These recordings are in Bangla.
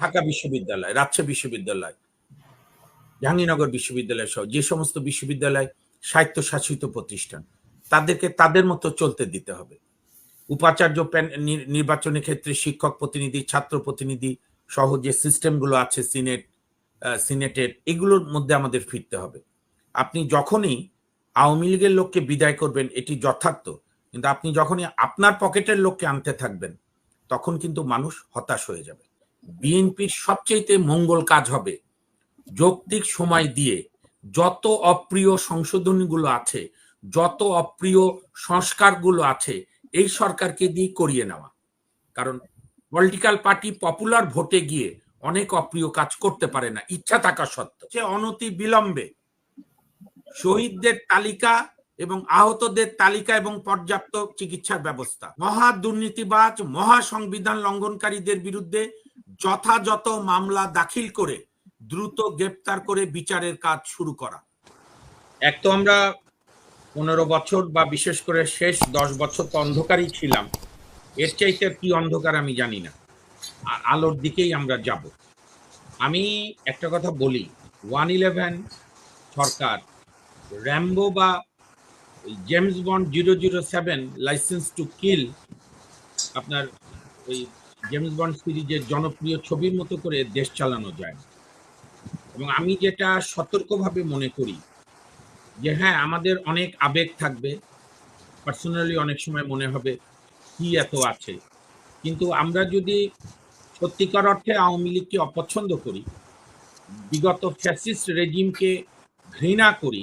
ঢাকা বিশ্ববিদ্যালয়, রাজশাহী বিশ্ববিদ্যালয়, জাহাঙ্গীরনগর বিশ্ববিদ্যালয় সহ যে সমস্ত বিশ্ববিদ্যালয় স্বায়ত্তশাসিত প্রতিষ্ঠান, তাদেরকে তাদের মতো চলতে দিতে হবে। উপাচার্য নির্বাচনের ক্ষেত্রে শিক্ষক প্রতিনিধি, ছাত্র প্রতিনিধি সহ যে সিস্টেমগুলো আছে সিনেট সিনেটের, এগুলোর মধ্যে আমাদের ফিরতে হবে। আপনি যখনই আওয়ামী লীগের লোককে বিদায় করবেন, এটি যথার্থ, কিন্তু আপনি যখনই আপনার পকেটের লোককে আনতে থাকবেন, তখন কিন্তু মানুষ হতাশ হয়ে যাবে। বিএনপির সবচেয়ে মঙ্গল কাজ হবে যৌক্তিক সময় দিয়ে যত অপ্রিয় সংশোধনীগুলো আছে, যত অপ্রিয় সংস্কারগুলো আছে, এই সরকারকে দিয়ে করিয়ে নেওয়া। কারণ পলিটিক্যাল পার্টি পপুলার ভোটে গিয়ে অনেক অপ্রিয় কাজ করতে পারে না, ইচ্ছা থাকা সত্ত্বেও। সে অনতি বিলম্বে শহীদদের তালিকা এবং আহতদের তালিকা এবং পর্যাপ্ত চিকিৎসার ব্যবস্থা। মহা দুর্নীতিবাজ, মহা সংবিধান লঙ্ঘনকারীদের বিরুদ্ধে যথাযথ মামলা দাখিল করে দ্রুত গ্রেপ্তার করে বিচারের কাজ শুরু করা। এক তো আমরা পনেরো বছর বা বিশেষ করে শেষ দশ বছর তো অন্ধকারই ছিলাম। এর চাইতে কি অন্ধকার আমি জানি না। আলোর দিকেই আমরা যাব। আমি একটা কথা বলি, ওয়ান ইলেভেন সরকার, র্যাম্বো বা James Bond zero zero seven licence to kill আপনার ওই জেমস বন্ড সিরিজের জনপ্রিয় ছবির মতো করে দেশ চালানো যায়। এবং আমি যেটা সতর্কভাবে মনে করি, যে হ্যাঁ আমাদের অনেক আবেগ থাকবে পার্সোনালি অনেক সময় মনে হবে, কি এত আছে কিন্তু আমরা যদি সত্যিকার অর্থে আওয়ামী লীগকে অপছন্দ করি, বিগত ফ্যাসিস্ট রেজিমকে ঘৃণা করি,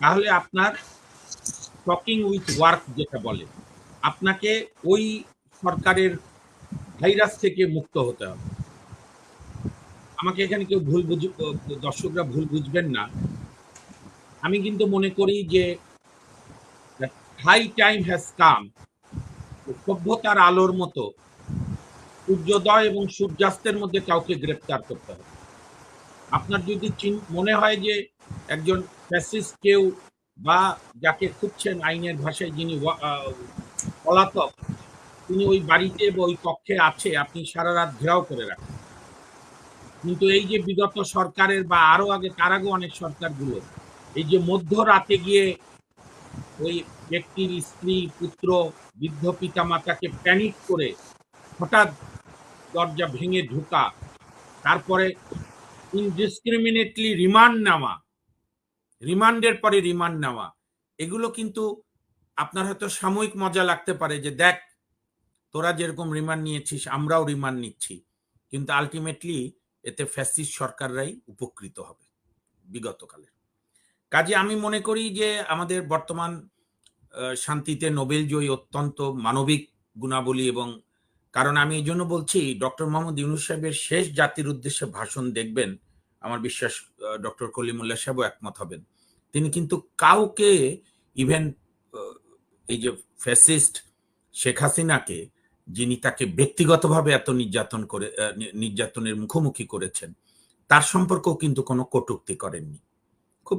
তাহলে আপনার টকিং উইথ ওয়ার্ক যেটা বলে, আপনাকে ওই সরকারের ভাইরাস থেকে মুক্ত হতে হবে। আমাকে এখানে কেউ ভুল বুঝ, দর্শকরা ভুল বুঝবেন না। আমি কিন্তু মনে করি যে হাই টাইম হ্যাজ কাম সভ্যতার আলোর মতো সূর্যোদয় এবং সূর্যাস্তের মধ্যে কাউকে গ্রেপ্তার করতে হবে। আপনার যদি মনে হয় যে একজন ফ্যাসিস্ট কেউ বা যাকে খুঁজছেন আইনের ভাষায় যিনি পলাতক তিনি ওই বাড়িতে বা ওই কক্ষে আছে, আপনি সারা রাত ঘেরাও করে রাখেন। কিন্তু এই যে বিগত সরকারের বা আরও আগে, তার আগে অনেক সরকারগুলো এই যে মধ্যরাতে গিয়ে ওই ব্যক্তির স্ত্রী, পুত্র, বৃদ্ধ পিতা মাতাকে প্যানিক করে হঠাৎ দরজা ভেঙে ঢোকা, তারপরে ইনডিসক্রিমিনেটলি রিমান্ড নেওয়া রিমান্ডের পরে রিমান্ড নেওয়া, এগুলো কিন্তু আপনার হয়তো সাময়িক মজা লাগতে পারে যে দেখ তোরা যেরকম রিমান্ড নিয়েছিস, আমরাও রিমান্ড নিচ্ছি। কিন্তু আলটিমেটলি এতে ফ্যাসিস্ট সরকাররাই উপকৃত হবে বিগতকালে। কাজে আমি মনে করি যে আমাদের বর্তমান শান্তিতে নোবেল জয়ী অত্যন্ত মানবিক গুণাবলী এবং কারণ আমি এই জন্য বলছি, ডক্টর মোহাম্মদ ইউনুস সাহেবের শেষ জাতির উদ্দেশ্যে ভাষণ দেখবেন, আমার বিশ্বাস ডক্টর কলিমুল্লাহ সাহেবও একমত হবেন। তিনি কিন্তু কাউকে ইভেন এই যে ফ্যাসিস্ট শেখ হাসিনাকে যিনি তাকে ব্যক্তিগতভাবে এত নির্যাতন করে নির্যাতনের মুখোমুখি করেছেন, তার সম্পর্কেও কিন্তু কোনো কটূক্তি করেননি। খুব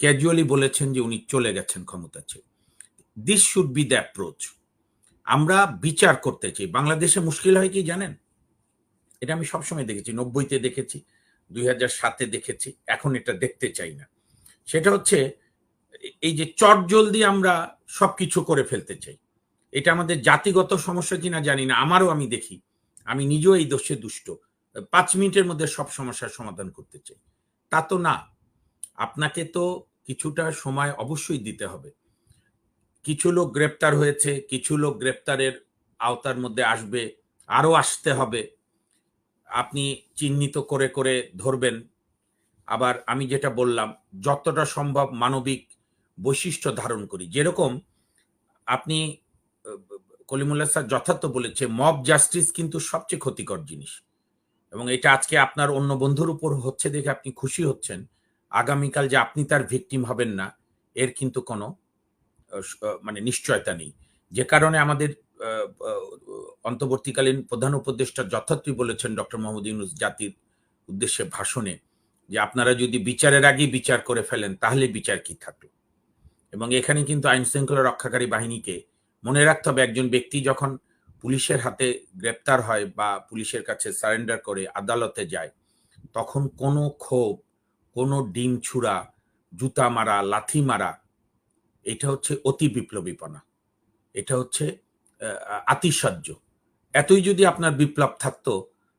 ক্যাজুয়ালি বলেছেন যে উনি চলে গেছেন ক্ষমতা চেয়ে this should be the approach আমরা বিচার করতে চাই। বাংলাদেশে মুশকিল হয় কি জানেন? এটা আমি সবসময় দেখেছি, নব্বইতে দেখেছি, দুই হাজার সাতে দেখেছি, এখন এটা দেখতে চাই না। সেটা হচ্ছে, এই যে চট জলদি আমরা সবকিছু করে ফেলতে চাই। এটা আমাদের জাতিগত সমস্যা কিনা জানি না, আমারও আমি দেখি। আমি নিজেও এই দোষে দুষ্ট। পাঁচ মিনিটের মধ্যে সব সমস্যার সমাধান করতে চাই। তা তো না। আপনাকে তো কিছুটা সময় অবশ্যই দিতে হবে। কিছু লোক গ্রেপ্তার হয়েছে, কিছু লোক গ্রেপ্তারের আওতার মধ্যে আসবে, আরও আসতে হবে। আপনি চিহ্নিত করে করে ধরবেন। আবার আমি যেটা বললাম, যতটা সম্ভব মানবিক বৈশিষ্ট্য ধারণ করি। যেরকম আপনি আহ, কলিমুল্লাহ স্যার যথার্থ বলেছে মব জাস্টিস কিন্তু সবচেয়ে ক্ষতিকর জিনিস। এবং এটা আজকে আপনার অন্য বন্ধুর উপর হচ্ছে দেখে আপনি খুশি হচ্ছেন। আগামীকাল যে আপনি তার ভিকটিম হবেন না এর কিন্তু কোনো মানে নিশ্চয়তা নেই। যে কারণে আমাদের অন্তর্বর্তীকালীন প্রধান উপদেষ্টা যথার্থই বলেছেন ডক্টর মোহাম্মদ ইউনুস জাতির উদ্দেশ্যে ভাষণে যে আপনারা যদি বিচারের আগে বিচার করে ফেলেন তাহলে বিচার কি থাকল? এবং এখানে কিন্তু আইন শৃঙ্খলা রক্ষাকারী বাহিনীকে মনে রাখতে হবে একজন ব্যক্তি যখন পুলিশের হাতে গ্রেপ্তার হয় বা পুলিশের কাছে সারেন্ডার করে আদালতে যায়, তখন কোনো ক্ষোভ, কোনো ডিম ছুড়া, জুতা মারা, লাথি মারা, এটা হচ্ছে অতি বিপ্লবীপনা। এটা হচ্ছে আতিশয্য। এতই যদি আপনার বিপ্লব থাকতো,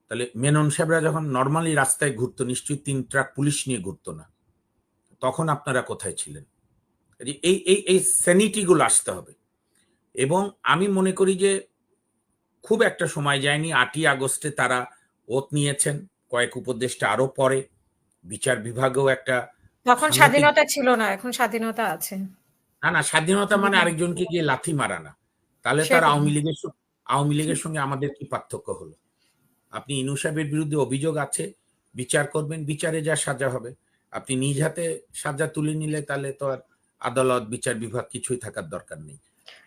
তাহলে মেনন সাহেবরা যখন নর্মালি রাস্তায় ঘুরতো, নিশ্চয়ই তিন ট্রাক পুলিশ নিয়ে ঘুরতো না। তখন আপনারা কোথায় ছিলেন? এই এই এই স্যানিটিগুলো আসতে হবে। এবং আমি মনে করি যে খুব একটা সময় যায়নি। আটই আগস্টে তারা ওত নিয়েছেন কয়েক উপদেশটা আরও পরে। বিচার বিভাগেও একটা তখন স্বাধীনতা ছিল না এখন স্বাধীনতা আছে। না না স্বাধীনতা মানে আরেকজনকে গিয়ে লাথি মারা না। তাহলে তার আওয়ামী লীগের আওয়ামী লীগের সঙ্গে আমাদের কি পার্থক্য হলো? আপনি ইনু সাহেবের বিরুদ্ধে অভিযোগ আছে বিচার করবেন বিচারে যা সাজা হবে। আপনি নিজ হাতে সাজা তুলে নিলে তাহলে তো আর আদালত বিচার বিভাগ কিছুই থাকার দরকার নেই।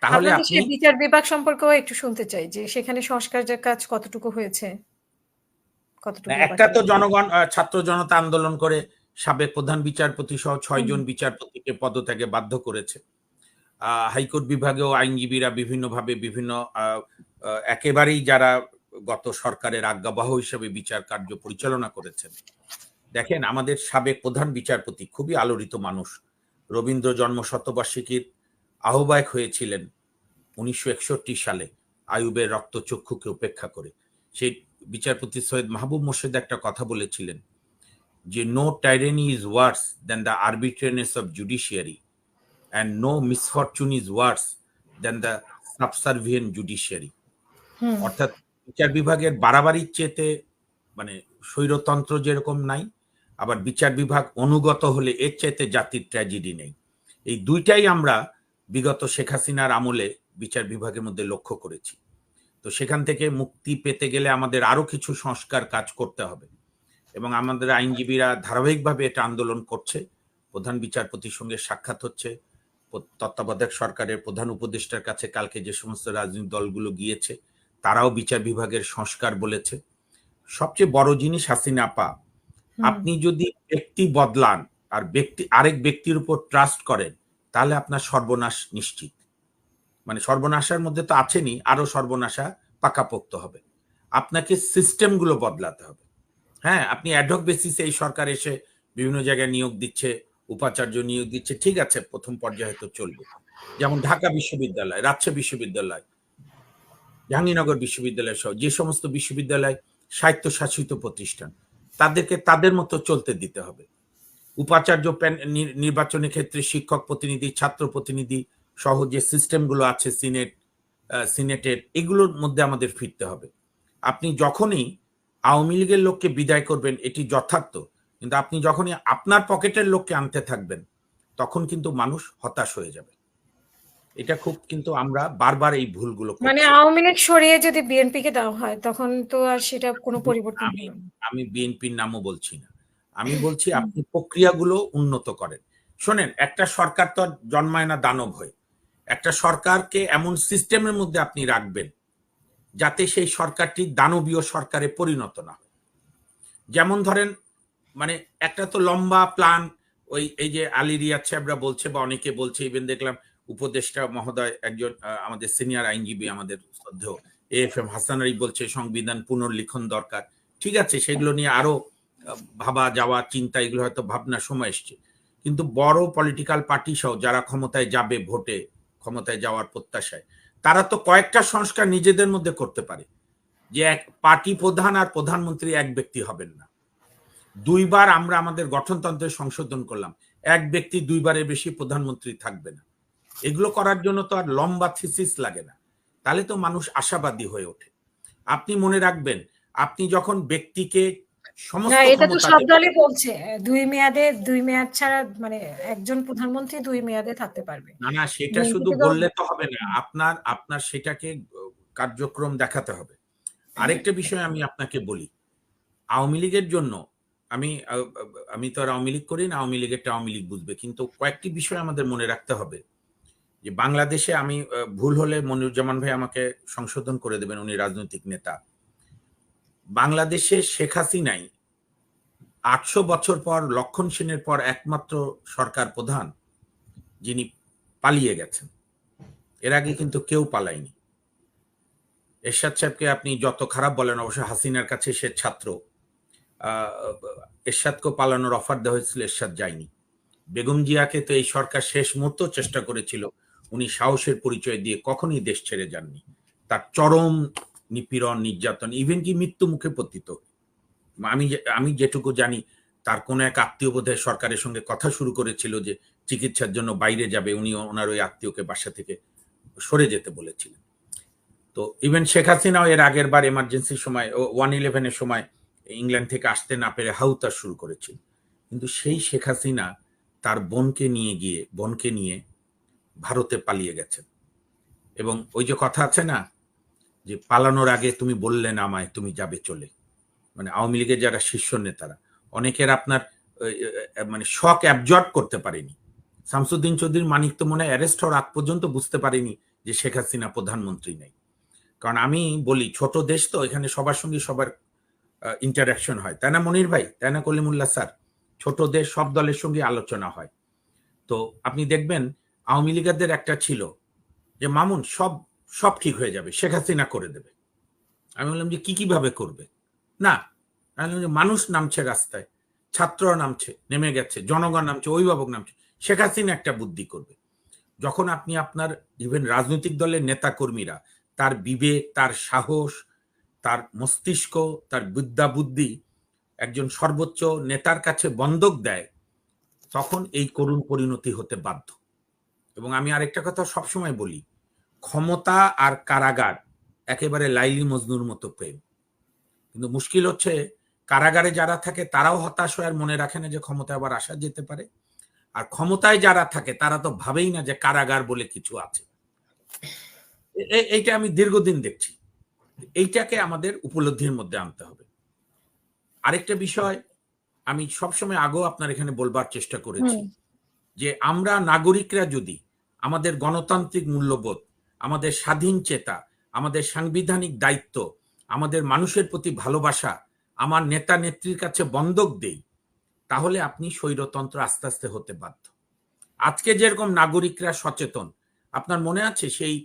তাহলে আপনি বিচার বিভাগ সম্পর্কেও একটু শুনতে চাই যে সেখানে সংস্কারের কাজ কতটুকু হয়েছে? কতটুকু একটা তো জনগণ ছাত্র জনতা আন্দোলন করে সাবেক প্রধান বিচারপতি সহ ছয়জন বিচারপতিকে পদত্যাগে বাধ্য করেছে। হাইকোর্ট বিভাগেও আইনজীবীরা বিভিন্নভাবে বিভিন্ন একেবারেই যারা গত সরকারের আজ্ঞাবহ হিসেবে বিচার কার্য পরিচালনা করেছেন। দেখেন আমাদের সাবেক প্রধান বিচারপতি খুবই আলোড়িত মানুষ। রবীন্দ্র জন্ম শতবার্ষিকীর আহ্বায়ক হয়েছিলেন উনিশশো একষট্টি সালে আয়ুবের রক্তচক্ষুকে উপেক্ষা করে। সেই বিচারপতি সৈয়দ মাহবুব মোর্শেদ একটা কথা বলেছিলেন যে no tyranny is worse than the arbitrariness of judiciary and no misfortune is worse than the subservient judiciary অর্থাৎ বিচার বিভাগের বাড়াবাড়ির চেতে মানে স্বৈরতন্ত্র যেরকম নাই আবার বিচার বিভাগ অনুগত হলে এর চাইতে জাতির ট্র্যাজেডি নেই। এই দুইটাই আমরা বিগত শেখ হাসিনার আমলে বিচার বিভাগের মধ্যে লক্ষ্য করেছি। তো সেখান থেকে মুক্তি পেতে গেলে আমাদের আরও কিছু সংস্কার কাজ করতে হবে এবং আমাদের আইনজীবীরা ধারাবাহিকভাবে এটা আন্দোলন করছে। প্রধান বিচারপতির সঙ্গে সাক্ষাৎ হচ্ছে। তত্ত্বাবধায়ক সরকারের প্রধান উপদেষ্টার কাছে কালকে যে সমস্ত রাজনৈতিক দলগুলো গিয়েছে তারাও বিচার বিভাগের সংস্কার বলেছে। সবচেয়ে বড় জিনিস হাসিনা আপা আপনি যদি ব্যক্তি বদলান আর ব্যক্তি আরেক ব্যক্তির উপর ট্রাস্ট করেন তাহলে আপনার সর্বনাশ নিশ্চিত। মানে সর্বনাশার মধ্যে তো আছেনই, আরও সর্বনাশা পাকাপোক্ত হবে। আপনাকে সিস্টেমগুলো বদলাতে হবে। হ্যাঁ আপনি অ্যাডহক বেসিসে এই সরকার এসে বিভিন্ন জায়গায় নিয়োগ দিচ্ছে, উপাচার্য নিয়োগ দিচ্ছে, ঠিক আছে, প্রথম পর্যায়ে তো চলবে। যেমন ঢাকা বিশ্ববিদ্যালয়, রাজশাহী বিশ্ববিদ্যালয়, জাহাঙ্গীরনগর বিশ্ববিদ্যালয় সহ যে সমস্ত বিশ্ববিদ্যালয় স্বায়ত্তশাসিত প্রতিষ্ঠান, তাদেরকে তাদের মতো চলতে দিতে হবে। উপাচার্য নির্বাচনের ক্ষেত্রে শিক্ষক প্রতিনিধি ছাত্র প্রতিনিধি সহ যে সিস্টেমগুলো আছে সিনেট সিনেটের এগুলোর মধ্যে আমাদের ফিরতে হবে। আপনি যখনই আওয়ামী লীগের লোককে বিদায় করবেন এটি যথার্থ। কিন্তু আপনি যখনই আপনার পকেটের লোককে আনতে থাকবেন তখন কিন্তু মানুষ হতাশ হয়ে যাবে। এটা খুব কিন্তু আমরা বারবার এই ভুলগুলো মানে আওয়ামী লীগ সরিয়ে যদি বিএনপি কে দেওয়া হয় তখন তো আর সেটা কোনো পরিবর্তন আমি বিএনপির নামও বলছি না। আমি বলছি আপনি প্রক্রিয়াগুলো উন্নত করেন। শোনেন, একটা সরকার তো জন্মায় না দানব হয়ে। একটা সরকারকে এমন সিস্টেমের মধ্যে আপনি রাখবেন যাতে সেই সরকারটি দানবীয় সরকারে পরিণত না হয়। যেমন ধরেন মানে একটা তো লম্বা প্ল্যান, ওই, এই যে আলী রিয়াদ সাহেবরা বলছে বা অনেকে বলছে ইভেন দেখলাম উপদেষ্টা মহোদয় একজন আমাদের সিনিয়র আইনজীবী আমাদের শ্রদ্ধেয়, A F M Hasan Ali বলছে, সংবিধান পুনর্লিখন দরকার। ঠিক আছে, সেগুলো নিয়ে আরও ভাবা যাওয়া, চিন্তা, এগুলো হয়তো ভাবনার সময় এসছে। কিন্তু বড় পলিটিক্যাল পার্টি সহ যারা ক্ষমতায় যাবে ভোটে, ক্ষমতায় যাওয়ার প্রত্যাশায়, তারা তো কয়েকটা সংস্কার নিজেদের মধ্যে করতে পারে। যে এক পার্টি প্রধান আর প্রধানমন্ত্রী এক ব্যক্তি হবেন না। দুইবার আমরা আমাদের গঠনতন্ত্রে সংশোধন করলাম, এক ব্যক্তি দুইবারের বেশি প্রধানমন্ত্রী থাকবে না। এগুলো করার জন্য তো আর লম্বা থিসিস লাগে না। তাহলে তো মানুষ আশাবাদী হয়ে ওঠে। আপনি মনে রাখবেন, আপনি যখন ব্যক্তিকে না এটা তো সব দলই বলছে। দুই মেয়াদে দুই মেয়াদ ছাড়া মানে একজন প্রধানমন্ত্রী দুই মেয়াদে থাকতে পারবে। না না সেটা শুধু বললে তো হবে না। আপনার আপনার সেটাকে কার্যক্রম দেখাতে হবে। আরেকটা বিষয় আমি আপনাকে বলি। আওয়ামী লীগের জন্য আমি আমি তো আর আওয়ামী লীগ করি না আওয়ামী লীগেরটা আওয়ামী লীগ বুঝবে। কিন্তু কয়েকটি বিষয় আমাদের মনে রাখতে হবে। যে বাংলাদেশে আমি ভুল হলে মনিরুজ্জামান ভাই আমাকে সংশোধন করে দেবেন উনি রাজনৈতিক নেতা। বাংলাদেশে শেখ হাসিনাই আটশো বছর পর লক্ষণ সেনের পর একমাত্র সরকার প্রধান, যিনি পালিয়ে গেছেন। এর আগে কিন্তু কেউ পালায়নি। এরশাদ সাহেবকে আপনি যত খারাপ বলেন, অবশ্য হাসিনার কাছে সে ছাত্র। এরশাদকে পালানোর অফার দেওয়া হয়েছিল, এরশাদ যায়নি। বেগম জিয়াকে তো এই সরকার শেষ মুহূর্ত চেষ্টা করেছিল, উনি সাহসের পরিচয় দিয়ে কখনই দেশ ছেড়ে যাননি। তার চরম নিপীড়ন, নির্যাতন ইভেন কি মৃত্যু মুখে পতিত। আমি আমি যেটুকু জানি, তার কোনো এক আত্মীয় বোধহয় সরকারের সঙ্গে কথা শুরু করেছিল যে চিকিৎসার জন্য বাইরে যাবে, উনি ওনার ওই আত্মীয়কে বাসা থেকে সরে যেতে বলেছিলেন। তো ইভেন শেখ হাসিনাও এর আগের বার এমার্জেন্সির সময় ওয়ান ইলেভেনের সময় ইংল্যান্ড থেকে আসতে না পেরে হাউতার শুরু করেছিল। কিন্তু সেই শেখ হাসিনা তার বোনকে নিয়ে গিয়ে, বোনকে নিয়ে ভারতে পালিয়ে গেছেন। এবং ওই যে কথা আছে না যে পালানোর আগে তুমি বললে না আমায়, তুমি যাবে চলে। মানে আওয়ামী লীগের যারা শীর্ষ নেতারা, অনেকের আপনার মানে শখ অ্যাবজর্ব করতে পারেনি। শামসুদ্দিন চৌধুরীর মানিক তো মনে অ্যারেস্ট হওয়ার আগ পর্যন্ত বুঝতে পারেনি যে শেখ হাসিনা প্রধানমন্ত্রী নেই। কারণ আমি বলি, ছোট দেশ তো, এখানে সবার সঙ্গে সবার ইন্টারাকশন হয়। তাই না মনির ভাই তাই না কলিমুল্লাহ স্যার, ছোট দেশ, সব দলের সঙ্গে আলোচনা হয়। তো আপনি দেখবেন, আওয়ামী লীগারদের একটা ছিল যে, মামুন, সব সব ঠিক হয়ে যাবে, শেখ হাসিনা করে দেবে। আমি বললাম যে কি কীভাবে করবে? না, আমি বললাম যে মানুষ নামছে রাস্তায়, ছাত্ররা নামছে, নেমে গেছে, জনগণ নামছে, অভিভাবক নামছে, শেখ হাসিনা একটা বুদ্ধি করবে। যখন আপনি আপনার ইভেন রাজনৈতিক দলের নেতা কর্মীরা তার বিবেক তার সাহস, তার মস্তিষ্ক, তার বিদ্যা বুদ্ধি একজন সর্বোচ্চ নেতার কাছে বন্ধক দেয়, তখন এই করুণ পরিণতি হতে বাধ্য। এবং আমি আরেকটা কথা সবসময় বলি ক্ষমতা আর কারাগার একেবারে লাইলি মজনুর মতো প্রেম। কিন্তু মুশকিল হচ্ছে কারাগারে যারা থাকে তারাও হতাশ হয়ে আর মনে রাখে না যে ক্ষমতা আবার আসা যেতে পারে। আর ক্ষমতায় যারা থাকে তারা তো ভাবেই না যে কারাগার বলে কিছু আছে। এইটা আমি দীর্ঘদিন দেখছি। এইটাকে আমাদের উপলব্ধির মধ্যে আনতে হবে। আরেকটা বিষয় আমি সবসময় আগেও আপনার এখানে বলবার চেষ্টা করেছি যে আমরা নাগরিকরা যদি আমাদের গণতান্ত্রিক মূল্যবোধ আমাদের স্বাধীন চেতা, আমাদের সাংবিধানিক দায়িত্ব, আমাদের মানুষের প্রতি ভালোবাসা, আমার নেতা নেত্রীর কাছে বন্ধক দেই, তাহলে আপনি স্বৈরতন্ত্র আস্তে আস্তে হতে বাধ্য। আজকে যেরকম নাগরিকরা সচেতন, আপনার মনে আছে সেই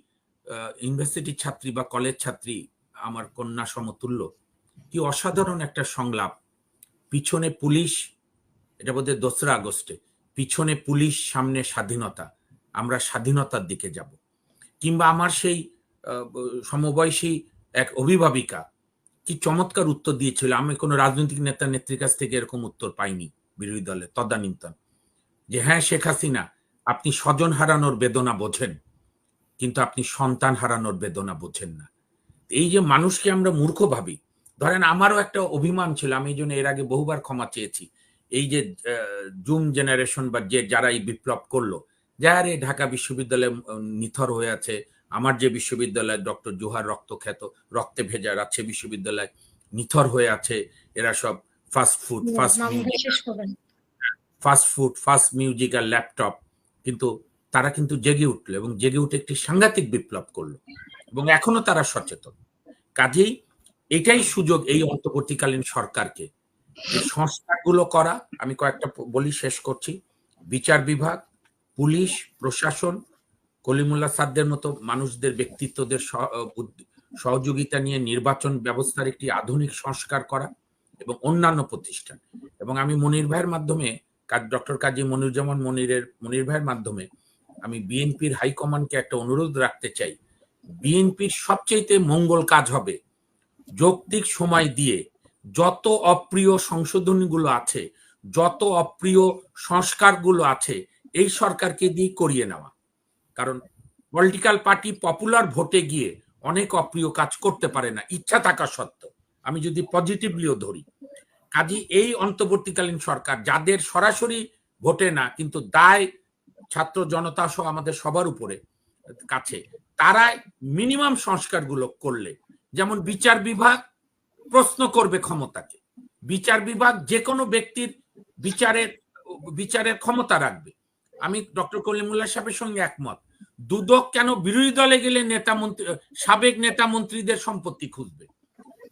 ইউনিভার্সিটির ছাত্রী বা কলেজ ছাত্রী, আমার কন্যা সমতুল্য, কি অসাধারণ একটা সংলাপ, পিছনে পুলিশ, এটা বোধহয় দোসরা আগস্টে, পিছনে পুলিশ, সামনে স্বাধীনতা, আমরা স্বাধীনতার দিকে যাব। কিংবা আমার সেই সমবয়সী এক অভিভাবিকা কি চমৎকার উত্তর দিয়েছিল। আমি কোনো রাজনৈতিক নেতা নেত্রীর কাছ থেকে এরকম উত্তর পাইনি বিরোধী দলের তদানীন্তন। যে হ্যাঁ শেখ হাসিনা, আপনি স্বজন হারানোর বেদনা বোঝেন, কিন্তু আপনি সন্তান হারানোর বেদনা বোঝেন না। এই যে মানুষকে আমরা মূর্খ ভাবি, ধরেন আমারও একটা অভিমান ছিল, আমি এই জন্য এর আগে বহুবার ক্ষমা চেয়েছি। এই যে জুম জেনারেশন বা যে যারা এই বিপ্লব করল যারা এই ঢাকা বিশ্ববিদ্যালয়ে নিথর হয়ে আছে। আমার যে বিশ্ববিদ্যালয় ডক্টর জোহার রক্তখ্যাত রক্তে ভেজা রাজশাহী বিশ্ববিদ্যালয় নিথর হয়ে আছে। এরা সব fast food fast fast food fast music আর ল্যাপটপ কিন্তু তারা কিন্তু জেগে উঠল এবং জেগে উঠে একটি সাংঘাতিক বিপ্লব করল এবং এখনও তারা সচেতন। কাজেই এটাই সুযোগ এই অন্তর্বর্তীকালীন সরকারকে যে সংস্কারগুলো করা আমি কয়েকটা বলি শেষ করছি। বিচার বিভাগ পুলিশ, প্রশাসন, কলিমুল্লাহ সাদদের মতো মানুষদের ব্যক্তিত্বদের সহযোগিতা নিয়ে নির্বাচন ব্যবস্থার একটি আধুনিক সংস্কার করা এবং অন্যান্য প্রতিষ্ঠান। এবং আমি মনির ভাইয়ের মাধ্যমে ডক্টর কাজী মনিরুজ্জামান মনিরের, মনির ভাইয়ের মাধ্যমে আমি বিএনপির হাইকমান্ডকে একটা অনুরোধ রাখতে চাই। বিএনপির সবচেয়ে মঙ্গল কাজ হবে যৌক্তিক সময় দিয়ে যত অপ্রিয় সংশোধনীগুলো আছে, যত অপ্রিয় সংস্কারগুলো আছে এই সরকারকে দিয়ে করিয়ে নেওয়া। কারণ পলিটিক্যাল পার্টি পপুলার ভোটে গিয়ে অনেক অপ্রিয় কাজ করতে পারে না, ইচ্ছা থাকা সত্ত্বেও। আমি যদি পজিটিভলিও ধরি, কাজী এই অন্তর্বর্তীকালীন সরকার যাদের সরাসরি ভোটে না, কিন্তু দায় ছাত্র জনতা সহ আমাদের সবার উপরে কাছে তারা মিনিমাম সংস্কারগুলো করলে, যেমন বিচার বিভাগ প্রশ্ন করবে ক্ষমতাকে। বিচার বিভাগ যে কোনো ব্যক্তির বিচারের বিচারের ক্ষমতা রাখবে। আমি ডক্টর কলিমুল্লাহ সাহেবের সঙ্গে একমত। দুদক কেন বিরোধী দলে গেলে নেতা মন্ত্রী, সাবেক নেতা মন্ত্রীদের সম্পত্তি খুঁজবে?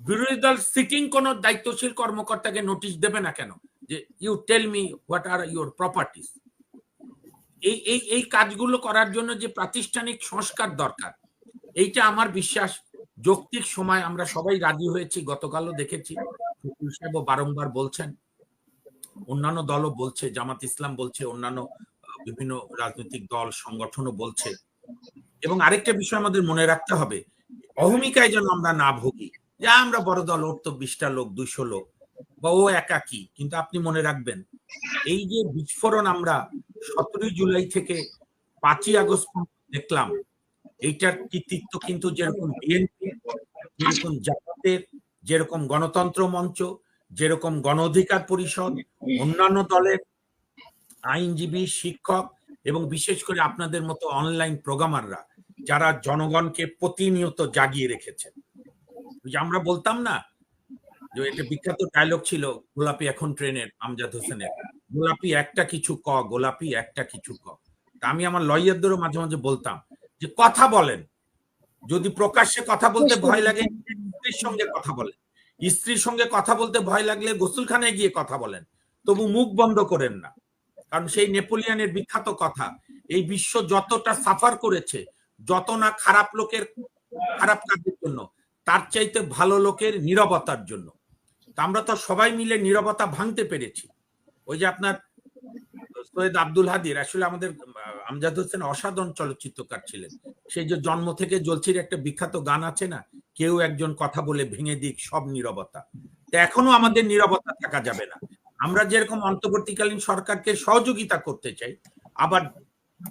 বিরোধী দল সিটিং কোন দায়িত্বশীল কর্মকর্তাকে নোটিশ দেবে না কেন? যে you tell me what are your properties এই এই এই কাজগুলো করার জন্য যে প্রাতিষ্ঠানিক সংস্কার দরকার, এইটা আমার বিশ্বাস যৌক্তিক সময় আমরা সবাই রাজি হয়েছি, গতকালও দেখেছি। বারংবার বলছেন। অন্যান্য দলও বলছে, জামাত ইসলাম বলছে, অন্যান্য বিভিন্ন রাজনৈতিক দল, সংগঠনও বলছে। এবং আরেকটা বিষয় আমাদের মনে রাখতে হবে, অহমিকায় যেন আমরা না ভুগি, যে আমরা বড় দল, ওর তো বিশটা লোক, দুইশো লোক, বা ও একাকি কিন্তু আপনি মনে রাখবেন, এই যে বিস্ফোরণ আমরা সতেরোই জুলাই থেকে পাঁচই আগস্ট দেখলাম, এইটার কৃতিত্ব কিন্তু যেরকম বিএনপি, যেরকম জামাতের, যেরকম গণতন্ত্র মঞ্চ, যেরকম গণ অধিকার পরিষদ, অন্যান্য দলের আইনজীবী শিক্ষক এবং বিশেষ করে আপনাদের মতো অনলাইন প্রোগ্রামাররা যারা জনগণকে প্রতিনিয়ত জাগিয়ে রেখেছেন। আমরা বলতাম না যে এটা বিখ্যাত ডায়লগ ছিল গোলাপি এখন ট্রেনের আমজাদ হোসেনের। গোলাপি একটা কিছু ক গোলাপি একটা কিছু ক। তা আমি আমার লয়ারদেরও মাঝে মাঝে বলতাম যে কথা বলেন। যদি প্রকাশ্যে কথা বলতে ভয় লাগে স্ত্রীর সঙ্গে কথা বলেন। স্ত্রীর সঙ্গে কথা বলতে ভয় লাগলে গোসলখানায় গিয়ে কথা বলেন। তবু মুখ বন্ধ করেন না। কারণ সেই নেপোলিয়নের বিখ্যাত কথা, এই বিশ্ব যতটা সাফার করেছে, যত না খারাপ লোকের, খারাপ কাজের জন্য, তার চাইতে ভালো লোকের নীরবতার জন্য। আমরা তো সবাই মিলে নীরবতা ভাঙতে পেরেছি। ওই যে আপনার সৈয়দ আব্দুল হাদির, আসলে আমাদের আমজাদ হোসেন অসাধারণ চলচ্চিত্রকার ছিলেন। সেই যে জন্ম থেকে জলছির একটা বিখ্যাত গান আছে না, কেউ একজন কথা বলে ভেঙে দিক, সব নীরবতা। এখনও আমাদের নীরবতা থাকা যাবে না। আমরা যেরকম অন্তর্বর্তীকালীন সরকারকে সহযোগিতা করতে চাই, আবার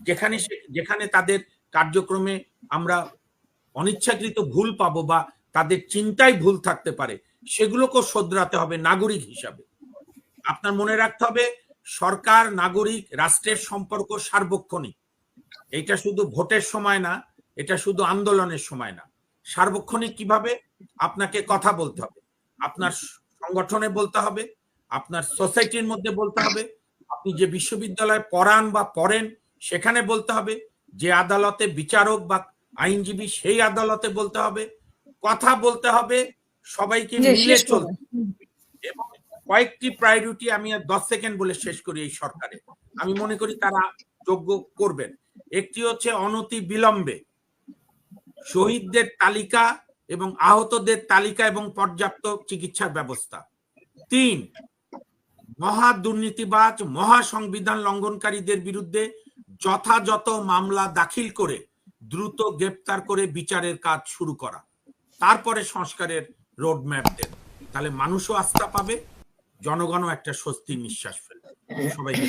যেখানে যেখানে তাদের কার্যক্রমে আমরা অনিচ্ছাকৃত ভুল পাবো বা তাদের চিন্তায় ভুল থাকতে পারে, সেগুলোকেও শোধরাতে হবে নাগরিক হিসাবে। আপনার মনে রাখতে হবে, সরকার, নাগরিক, রাষ্ট্রের সম্পর্ক সার্বক্ষণিক। এটা শুধু ভোটের সময় না, এটা শুধু আন্দোলনের সময় না। সার্বক্ষণিক কীভাবে? আপনাকে কথা বলতে হবে। আপনার সংগঠনে বলতে হবে আপনার সোসাইটির মধ্যে বলতে হবে আপনি যে বিশ্ববিদ্যালয়ে পড়ান বা পড়েন সেখানে বলতে হবে যে আদালতে বিচারক বা আইনজীবী সেই আদালতে বলতে হবে কথা বলতে হবে সবাইকে মিলে চলতে এবং কয়েকটি প্রায়োরিটি আমি আর দশ সেকেন্ড বলে শেষ করি এই সরকারে। আমি মনে করি তারা যোগ্য করবেন। একটি হচ্ছে অনতি বিলম্বে। শহীদদের তালিকা এবং আহতদের তালিকা এবং পর্যাপ্ত চিকিৎসার ব্যবস্থা। তিন মহা দুর্নীতিবাজ, মহা সংবিধান লঙ্ঘনকারীদের বিরুদ্ধে যথাযথ মামলা দাখিল করে দ্রুত গ্রেপ্তার করে বিচারের কাজ শুরু করা। তারপরে সংস্কারের রোডম্যাপ দেন। তাহলে মানুষও আস্থা পাবে, জনগণও একটা স্বস্তির নিঃশ্বাস ফেলবে। সবাইকে